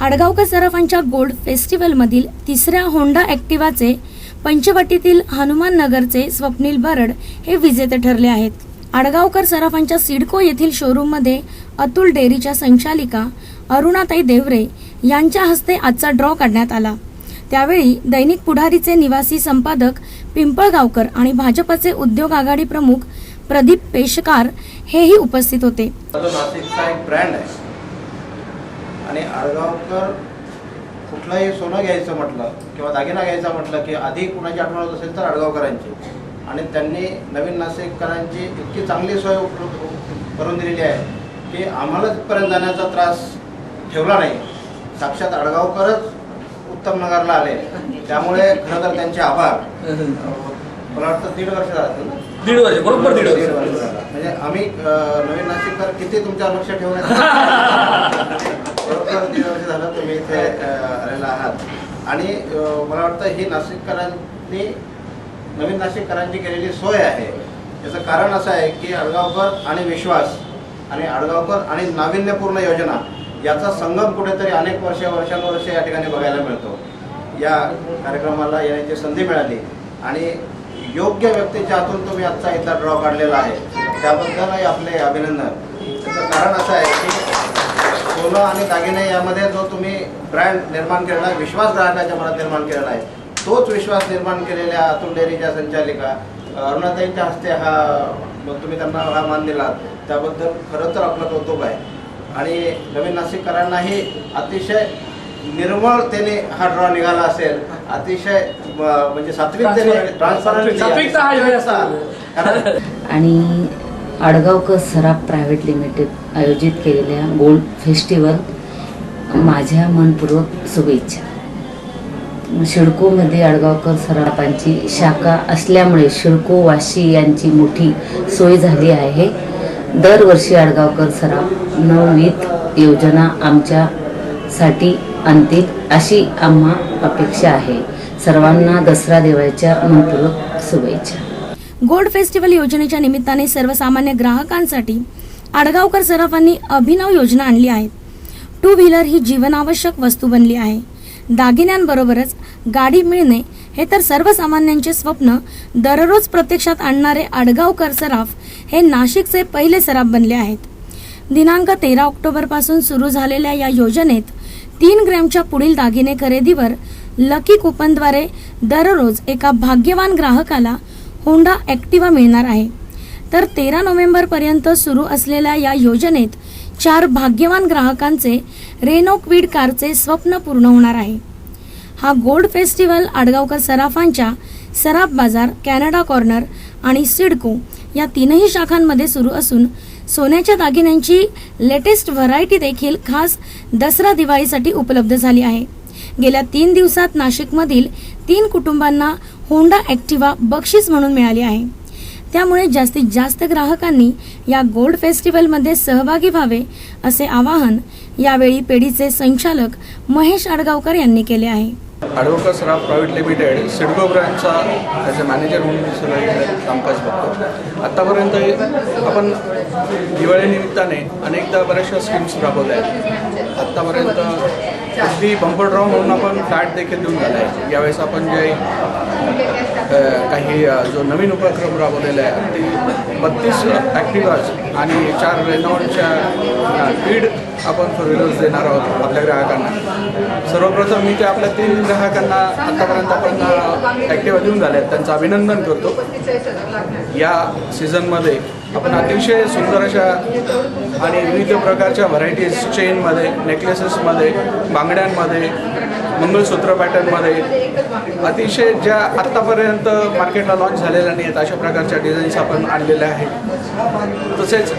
Adgaonkar सराफांच्या gold फेस्टिवलमधील तिसऱ्या Honda ॲक्टिवाचे पंचवटीतील हनुमान नगरचे स्वप्नील बरड हे विजेते ठरले आहेत. आडगावकर सराफांच्या सिडको येथील शोरूममध्ये अतुल डेअरीच्या संचालिका अरुणाताई देवरे यांच्या हस्ते आजचा ड्रॉ काढण्यात आला. त्यावेळी दैनिक पुढारीचे निवासी संपादक पिंपळगावकर आणि भाजपचे उद्योग आघाडी प्रमुख प्रदीप पेशकार हेही उपस्थित होते. नाशिकचा एक ब्रँड आहे. आणि आडगावकर कुठलंही सोनं घ्यायचं म्हटलं किंवा दागिना घ्यायचा म्हटलं की आधी कुणाची आठवण होत असेल तर आडगावकरांची. आणि त्यांनी नवीन नाशिककरांची इतकी चांगली सोय उपलब्ध करून दिलेली आहे की आम्हाला तिथपर्यंत जाण्याचा त्रास ठेवला नाही. साक्षात आडगावकरच उत्तम नगरला आले. त्यामुळे खरं तर त्यांचे आभार. मला वाटतं दीड वर्ष झालं दीड वर्ष बरोबर दीड वर्ष. म्हणजे आम्ही नवीन नाशिककर किती तुमच्या लक्ष ठेवण्यात झालं तुम्ही इथे आलेला आहात. आणि मला वाटतं ही नाशिककरांनी नवीन नाशिककरांची केलेली सोय आहे. याचं कारण असं आहे की अडगावकर आणि विश्वास आणि अडगावकर आणि नाविन्यपूर्ण योजना याचा संगम कुठेतरी अनेक वर्ष वर्षानुवर्ष या ठिकाणी बघायला मिळतो. या कार्यक्रमाला येण्याची संधी मिळाली. आणि योग्य व्यक्तीच्या हातून तुम्ही आजचा इथला ड्रॉ काढलेला आहे. त्याबद्दलही आपले अभिनंदन. त्याचं कारण असं आहे की सोनं आणि दागिने यामध्ये जो तुम्ही ब्रँड निर्माण केलेला आहे विश्वास ग्राहकाच्या मनात निर्माण केलेला आहे तोच विश्वास निर्माण केलेल्या अतुल डेअरीच्या संचालिका अरुणाताईंच्या हस्ते हा मग तुम्ही त्यांना हा मान दिलात. त्याबद्दल खरं तर आपलं कौतुक आहे. आणि नवीन नाशिककरांनाही अतिशय निर्मळतेने हा ड्रॉ निघाला असेल. अतिशय म्हणजे सात्विकतेने हा. कारण आणि आडगावकर सराफ प्रायव्हेट लिमिटेड आयोजित केलेल्या गोल्ड फेस्टिवल माझ्या मनपूर्वक शुभेच्छा. शिडकोमध्ये आडगावकर सराफांची शाखा असल्यामुळे शिडको वाशी यांची मोठी सोय झाली आहे. दरवर्षी आडगावकर सराफ नववीत योजना आमच्यासाठी आणतील अशी आम्हा अपेक्षा आहे. सर्वांना दसरा देवाच्या मनपूर्वक शुभेच्छा. गोल्ड फेस्टिवल योजनेच्या निमित्ताने सर्वसामान्य ग्राहकांसाठी आडगावकर सराफांनी अभिनव योजना आणली आहे. टू व्हीलर ही जीवनावश्यक वस्तू बनली आहे. दागिन्यांबरोबरच गाडी मिळणे हे तर सर्वसामान्यांचे स्वप्न दररोज प्रत्यक्षात आणणारे आडगावकर सराफ हे नाशिकचे पहिले सराफ बनले आहेत. दिनांक तेरा ऑक्टोबरपासून सुरू झालेल्या या योजनेत तीन ग्रॅमच्या पुढील दागिने खरेदीवर लकी कुपनद्वारे दररोज एका भाग्यवान ग्राहकाला होंडा ॲक्टिवा मिळणार आहे. तर तेरा नोव्हेंबरपर्यंत सुरू असलेल्या या योजनेत चार भाग्यवान ग्राहकांचे रेनो क्विड कारचे स्वप्न पूर्ण होणार आहे. हा गोल्ड फेस्टिवल आडगावकर सराफांच्या सराफ बाजार कॅनडा कॉर्नर आणि सिडको या तीनही शाखांमध्ये सुरू असून सोन्याच्या दागिन्यांची लेटेस्ट व्हरायटी देखील खास दसरा दिवाळीसाठी उपलब्ध झाली आहे. गेल्या तीन दिवसात नाशिकमधील तीन कुटुंबांना होंडा ॲक्टिवा बक्षीस म्हणून मिळाली आहे. त्यामुळे जास्तीत जास्त ग्राहकांनी या गोल्ड फेस्टिवलमध्ये सहभागी व्हावे असे आवाहन यावेळी पेढीचे संचालक महेश आडगावकर यांनी केले आहे. आडवकर सराफ प्रायव्हेट लिमिटेड सिडको ब्रँडचा ॲज अ मॅनेजर म्हणून मी सगळं कामकाज बघतो. आत्तापर्यंत आपण दिवाळीनिमित्ताने अनेकदा बऱ्याचशा स्कीम्स राबवल्या आहेत. आत्तापर्यंत अगदी बंपर ड्रॉ म्हणून आपण फ्लॅट देखील देऊन झाला आहे यावेळेस आपण जे काही जो नवीन उपक्रम राबवलेला आहे ते बत्तीस ॲक्टिवाज आणि चार रेनॉल्डच्या स्पीड आपण फोर व्हीलर्स देणार आहोत आपल्या ग्राहकांना. सर्वप्रथम मी ते आपल्या तीन ग्राहकांना आतापर्यंत आपण ॲक्टिवा देऊन झाले आहेत. त्यांचं अभिनंदन करतो. या सीझनमध्ये आपण अतिशय सुंदर अशा आणि विविध प्रकारच्या व्हरायटीज चेनमध्ये नेकलेसेसमध्ये बांगड्यांमध्ये मंगळसूत्र पॅटर्नमध्ये अतिशय ज्या आत्तापर्यंत मार्केटला लॉन्च झालेल्या नाहीत अशा प्रकारच्या डिझाईन्स आपण आणलेल्या आहेत. तसेच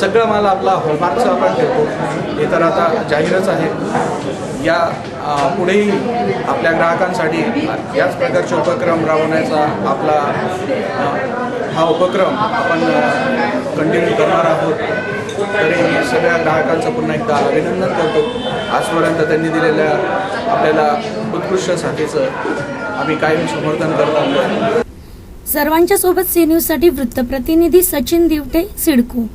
सगळं माल आपला हॉलमार्कचा आपण ठेवतो. हे तर आता जाहीरच आहे. या पुढेही आपल्या ग्राहकांसाठी याच प्रकारचे उपक्रम राबवण्याचा आपला हा उपक्रम आपण कंटिन्यू करणार आहोत. तरी मी सगळ्या ग्राहकांचं पुन्हा एकदा अभिनंदन करतो. आजपर्यंत त्यांनी दिलेल्या आपल्याला उत्कृष्ट साथीचं आम्ही कायम समर्थन करत आलो सर्वांच्या सोबत सी न्यूजसाठी वृत्तप्रतिनिधी सचिन दिवटे सिडको.